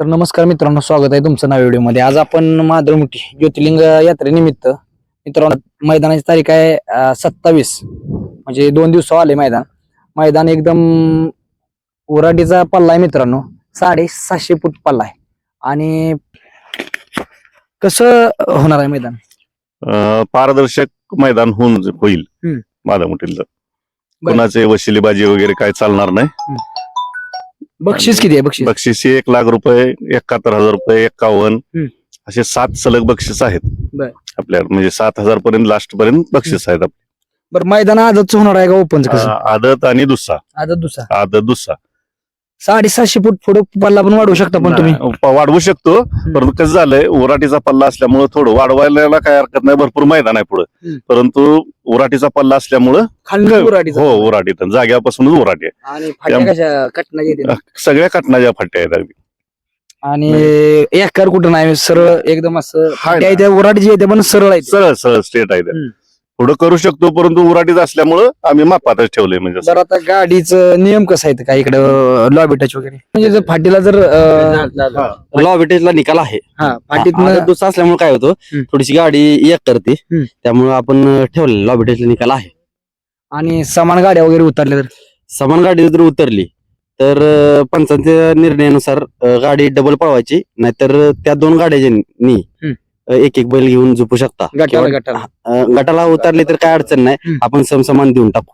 तर नमस्कार मित्रांनो स्वागत आहे तुमचं नव्या व्हिडिओमध्ये. आज आपण माधुरमुठी ज्योतिर्लिंग यात्रेनिमित्त मित्रांनो मैदानाची तारीख आहे सत्तावीस. म्हणजे दोन दिवस आले मैदान. मैदान एकदम उराडीचा पल्ला आहे मित्रांनो. साडे सातशे फूट पल्ला आहे. आणि कसं होणार आहे मैदान? अं, पारदर्शक मैदान होऊन होईल हम्म. माझा मोठील बरं. कुणाचे वशिलेबाजी वगैरे काय चालणार नाही. बक्षीस किती आहे? बक्षीस? बक्षीस हे एक लाख रुपये एकाहत्तर हजार रुपये एक्कावन्न हम्म. असे सात सलग बक्षीस आहेत. बरं. आपल्या म्हणजे सात हजार पर्यंत लास्ट पर्यंत बक्षीस आहेत आपले. बरं मैदान आजच होणार आहे का ओपनचं कसं? अं, आदत आणि दुसरा आजच दुसरा आदत दुसरा साडे सातशे फूट पुढे पल्ला पण वाढवू शकता पण तुम्ही नाही, वाढवू शकतो परंतु कसं झालंय उराटीचा पल्ला असल्यामुळे थोडं वाढवायला काय हरकत नाही भरपूर मैदान आहे पुढे हम्म. परंतु उराटीचा पल्ला असल्यामुळं खाली उराडीचा हो उराटीत जाग्यापासूनच उराटी आहे. आणि फाट्या त्याम- कशा कटना येते सगळ्या कटनाच्या फाट्या आहेत अगदी आणि एकर कुठं नाही सरळ एकदम असं हाय फाट्या ना. त्या उराड जे येते पण सरळ आहे. सरळ सरळ स्टेट आहे हम्म. पुढे करू शकतो परंतु उराटीत असल्यामुळं आम्ही मापातच ठेवलंय म्हणजे असं. बरं आता गाडीचं नियम कसं आहे का इकडं लॉबी टच वगैरे म्हणजे जर फाटीला जर अं, लॉ निकाल आहे हा फाटीत दुसरा असल्यामुळे काय होतं हम्म. थोडीशी गाडी एक करते हम्म. त्यामुळे आपण ठेवले लॉ ला निकाल आहे आणि समान गाड्या वगैरे उतरल्या तर समान गाडी जर उतरली तर अं, पंचांच्या निर्णयानुसार अं, गाडी डबल पळवायची नाहीतर त्या दोन गाड्यांनी हम्म. एक एक बैल घेऊन झोपू शकता गटाला किंवा, गटाला अं, गटाला उतरली तर काय अडचण नाही हम्म. आपण समसमान देऊन टाकू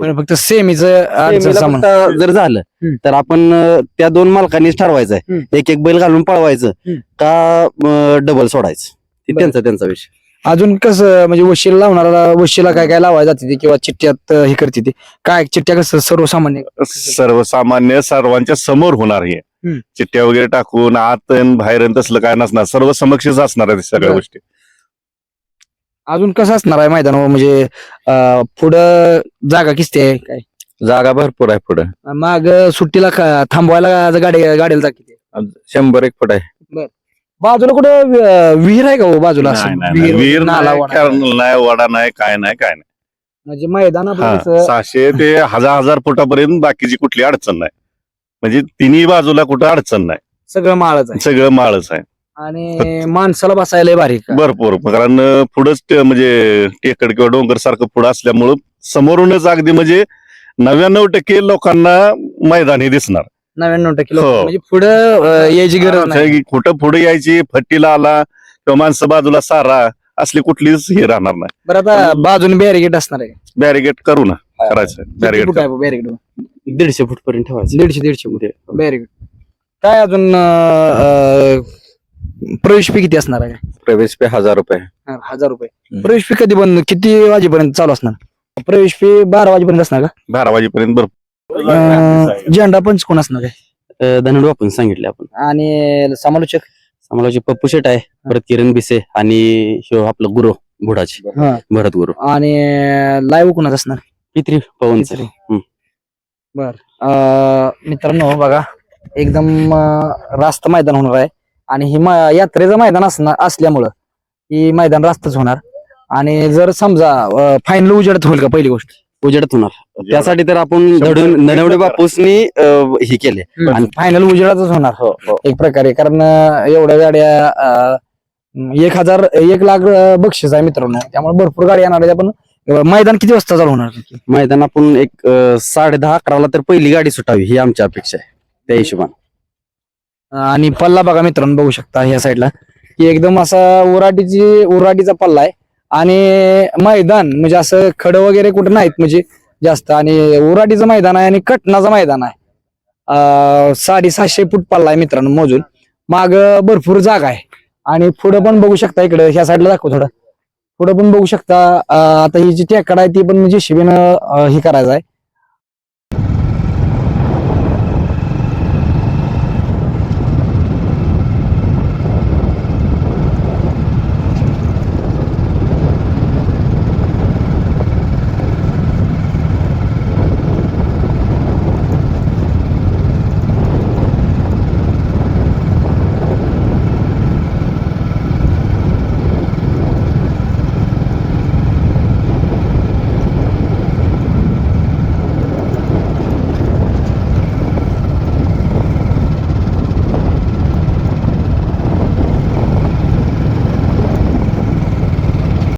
पण फक्त सेमीचं सेमीला सामान फक्त जर झालं. तर आपण अं, त्या दोन मालकांनीच ठरवायचंय हम्म. एक एक बैल घालून पळवायचं हम्म. का डबल सोडायचं ते बरं. त्यांचा त्यांचा विषय अजून कसं म्हणजे वशीला लावणारा वशीला काय काय लावायला जाते ते किंवा चिठ्ठ्यात अं, हे करते ते काय चिठ्ठ्या कसं सर्वसामान्य सर्वसामान्य सर्वांच्या समोर होणार हे. चिठ्ठ्या वगैरे टाकून आत अन बाहेर अन तसलं काय नसणार. सर्व समक्षच असणार आहे सगळ्या बरं. गोष्टी. अजून कसं असणार आहे मैदान? म्हणजे अं, पुढं जागा किस्ती आहे काय? जागा भरपूर आहे पुढे. माग सुट्टीला का- थांबवायला गाडी गाडीला किती? शंभर एक फूट आहे. बाजूला कुठं वि- विहीर आहे का हो बाजूला असं? नाही, नाही, नाही. विहीर, विहीर नाला, नाही वाडा. कॅनल नाही वडा नाही काय नाही काय नाही. म्हणजे मैदान आपलं हा, कसं- सहाशे ते हजार हजार फुटापर्यंत बाकीची कुठली अडचण नाही. म्हणजे तिन्ही बाजूला कुठं अडचण नाही. सगळं माळच आहे. सगळं माळच आहे. आणि माणसाला बसायला भारी का? भरपूर. कारण पुढंच ते म्हणजे टेकड किंवा डोंगर सारखं पुढं असल्यामुळं समोरूनच अगदी म्हणजे नव्याण्णव टक्के लोकांना मैदानी दिसणार. नव्याण्णव टक्के लोक हो. म्हणजे पुढं यायची गरज नाही. की कुठं पुढे यायची फट्टीला आला किंवा माणसं बाजूला सारा असली कुठलीच हे राहणार नाही. बरं आता बाजूने बॅरिगेट असणार आहे. बॅरिगेट करू ना. करायचं किती आहे दीडशे फूट पर्यंत ठेवायचं. दीडशे दीडशे फूट बॅरिगेट काय अजून अं, अं, प्रवेश फी किती असणार आहे? प्रवेश पे हजार रुपये. हा, हजार रुपये. हम्म. प्रवेश फी कधी बंद किती वाजेपर्यंत चालू असणार? प्रवेश फी बारा वाजेपर्यंत असणार का? बारा वाजेपर्यंत भरपूर. अं, झेंडा पंच कोण असणार आहे? अं, धनंजय आपण सांगितले आपण. आणि समालोचक? आम्हाला जे पप्पू शेट आहे परत किरण बिसे आणि ह्यो आपलं गुरु बुडाचे हा. भरत गुरु. आणि लाईव्ह कोणाच असणार? पित्री. हम्म. अं, मित्रांनो बघा एकदम अं, रास्त मैदान होणार आहे. आणि ही मा- यात्रेचं मैदान असणार असल्यामुळं ही मैदान रास्तच होणार. आणि जर समजा फायनल उजेडत होईल का पहिली गोष्ट? उजेडत होणार. त्यासाठी तर आपण शंभर टक्के. ननवडे बापूसनी अं, हे केले. आणि फायनल उजेडातच होणार. हो हो. एक प्रकारे. कारण अं, एवढ्या गाड्या अं, एक हजार एक लाख अं, बक्षीस आहे मित्रांनो. त्यामुळे भरपूर गाडी येणार आहेत. आपण मैदान किती वाजता चालू होणार? मैदान आपण एक अं, साडे दहा अकराला तर पहिली गाडी सुटावी ही आमची अपेक्षा आहे त्या हिशोबाने. आणि पल्ला बघा मित्रांनो बघू शकता ह्या साईडला. की एकदम असा उराटीची उराटीचा पल्ला आहे. आणि मैदान म्हणजे असं खडं वगैरे कुठं नाहीत म्हणजे जास्त. आणि उराटीचं मैदान आहे आणि कटनाचं मैदान आहे. अं, साडेसातशे फूट पल्ला आहे मित्रांनो मोजून. माग भरपूर जागा आहे. आणि पुढं पण बघू शकता इकडं ह्या साईडला दाखव थोडं. पुढं पण बघू शकता. अं, आता ही जी टेकड आहे ती पण म्हणजे शिबीनं हे करायचं आहे.